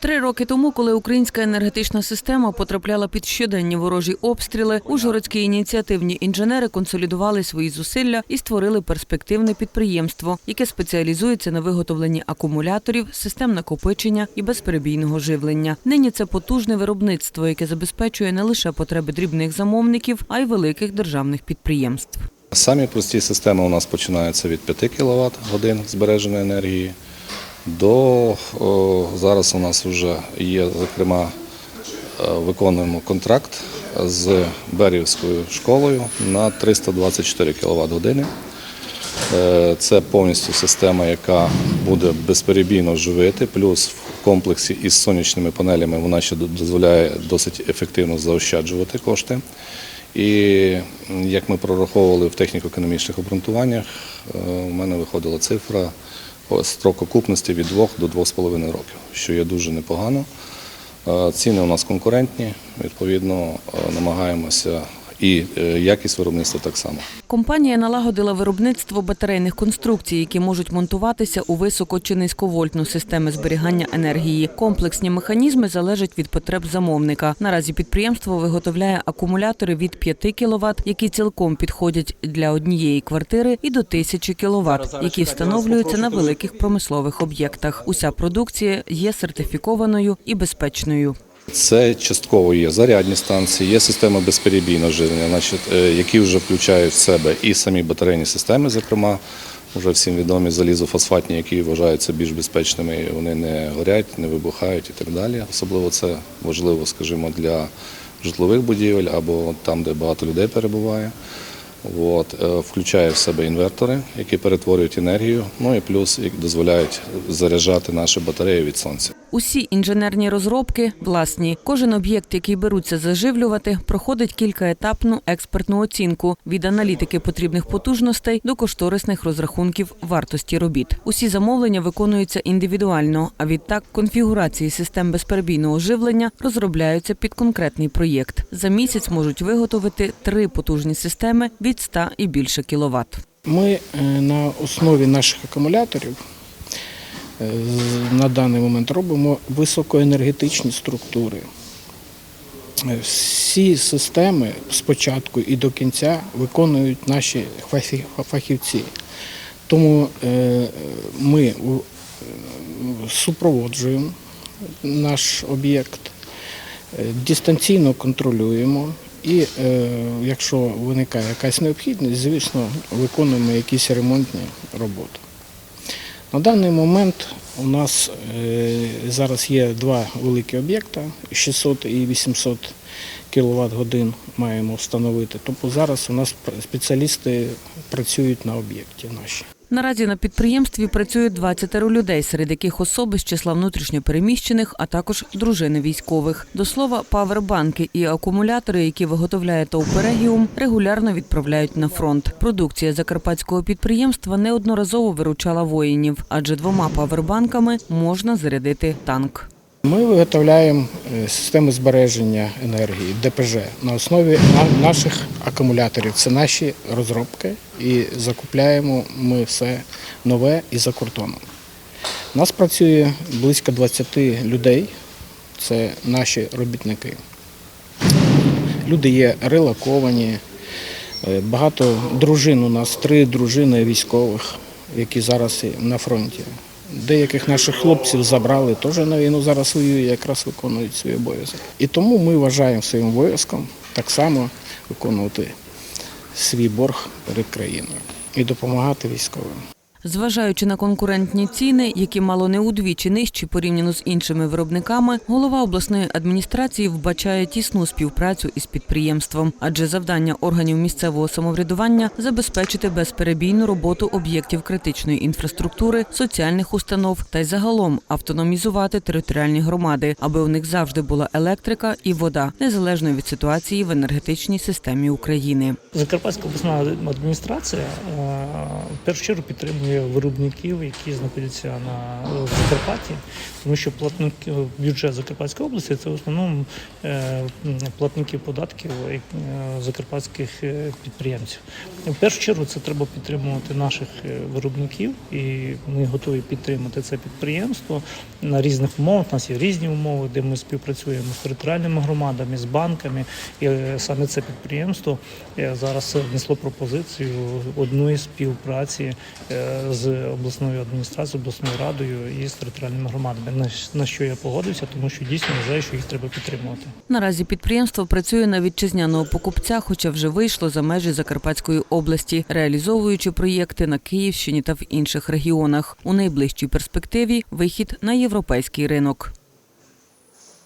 Три роки тому, коли українська енергетична система потрапляла під щоденні ворожі обстріли, ужгородські ініціативні інженери консолідували свої зусилля і створили перспективне підприємство, яке спеціалізується на виготовленні акумуляторів, систем накопичення і безперебійного живлення. Нині це потужне виробництво, яке забезпечує не лише потреби дрібних замовників, а й великих державних підприємств. Самі прості системи у нас починаються від 5 кВт годин збереженої енергії. До зараз у нас вже є, зокрема, е, виконуємо контракт з Берівською школою на 324 кВт години. Е, Це повністю система, яка буде безперебійно живити, плюс в комплексі із сонячними панелями вона ще дозволяє досить ефективно заощаджувати кошти. І як ми прораховували в техніко-економічних обґрунтуваннях, е, у мене виходила цифра строк окупності від 2 до 2,5 років, що є дуже непогано. Е, Ціни у нас конкурентні, відповідно, е, намагаємося і е, якість виробництва так само. Компанія налагодила виробництво батарейних конструкцій, які можуть монтуватися у високо чи низьковольтну системи зберігання енергії. Комплексні механізми залежать від потреб замовника. Наразі підприємство виготовляє акумулятори від 5 кВт, які цілком підходять для однієї квартири, і до 1000 кВт, які встановлюються на великих промислових об'єктах. Уся продукція є сертифікованою і безпечною. Це частково є зарядні станції, є система безперебійного живлення, значить, е, які вже включають в себе і самі батарейні системи, зокрема, вже всім відомі залізофосфатні, які вважаються більш безпечними, вони не горять, не вибухають і так далі. Особливо це важливо, скажімо, для житлових будівель або там, де багато людей перебуває. От, е, включає в себе інвертори, які перетворюють енергію, ну і плюс дозволяють заряджати наші батареї від сонця. Усі інженерні розробки власні. Кожен об'єкт, який беруться заживлювати, проходить кількаетапну експертну оцінку від аналітики потрібних потужностей до кошторисних розрахунків вартості робіт. Усі замовлення виконуються індивідуально, а відтак конфігурації систем безперебійного живлення розробляються під конкретний проєкт. За місяць можуть виготовити три потужні системи від 100 і більше кіловат. Ми е, на основі наших акумуляторів на даний момент робимо високоенергетичні структури. Е, Всі системи спочатку і до кінця виконують наші фахівці. Тому е, ми е, супроводжуємо наш об'єкт, е, дистанційно контролюємо і е, якщо виникає якась необхідність, звісно, виконуємо якісь ремонтні роботи. На даний момент у нас е, зараз є два великі об'єкти 600 і 800 кВт годин маємо встановити. Тобто зараз у нас спеціалісти працюють на об'єкті наші. Наразі на підприємстві працює 20 людей, серед яких особи з числа внутрішньопереміщених, а також дружини військових. До слова, павербанки і акумулятори, які виготовляє ТОВ «Перегіум», регулярно відправляють на фронт. Продукція закарпатського підприємства неодноразово виручала воїнів, адже двома павербанками можна зарядити танк. Ми виготовляємо е, системи збереження енергії ДПЖ на основі наших акумуляторів. Це наші розробки і закупляємо ми все нове і за кордоном. У нас працює близько 20 людей, це наші робітники. Люди є релоковані, е, багато дружин у нас, три дружини військових, які зараз на фронті. Деяких наших хлопців забрали, теж на війну зараз воюють, якраз виконують свій обов'язок. І тому ми вважаємо своїм обов'язком так само виконувати свій борг перед країною і допомагати військовим. Зважаючи на конкурентні ціни, які мало не удвічі нижчі порівняно з іншими виробниками, голова обласної адміністрації вбачає тісну співпрацю із підприємством, адже завдання органів місцевого самоврядування забезпечити безперебійну роботу об'єктів критичної інфраструктури, соціальних установ та й загалом автономізувати територіальні громади, аби у них завжди була електрика і вода, незалежно від ситуації в енергетичній системі України. Закарпатська обласна адміністрація е, в першу чергу підтримує підтримує виробників, які знаходяться на в Закарпатті, тому що платники бюджет Закарпатської області це в основному е, платники податків е, закарпатських е, підприємців. В першу чергу це треба підтримувати наших е, виробників, і ми готові підтримати це підприємство на різних умовах. У нас є різні умови, де ми співпрацюємо з територіальними громадами, з банками. І е, саме це підприємство е, зараз внесло пропозицію одної співпраці е, з обласною адміністрацією, обласною радою і з територіальними громадами. На що я погодився, тому що дійсно вважаю, що їх треба підтримувати. Наразі підприємство працює на вітчизняного покупця, хоча вже вийшло за межі Закарпатської області, реалізовуючи проєкти на Київщині та в інших регіонах. У найближчій перспективі вихід на європейський ринок.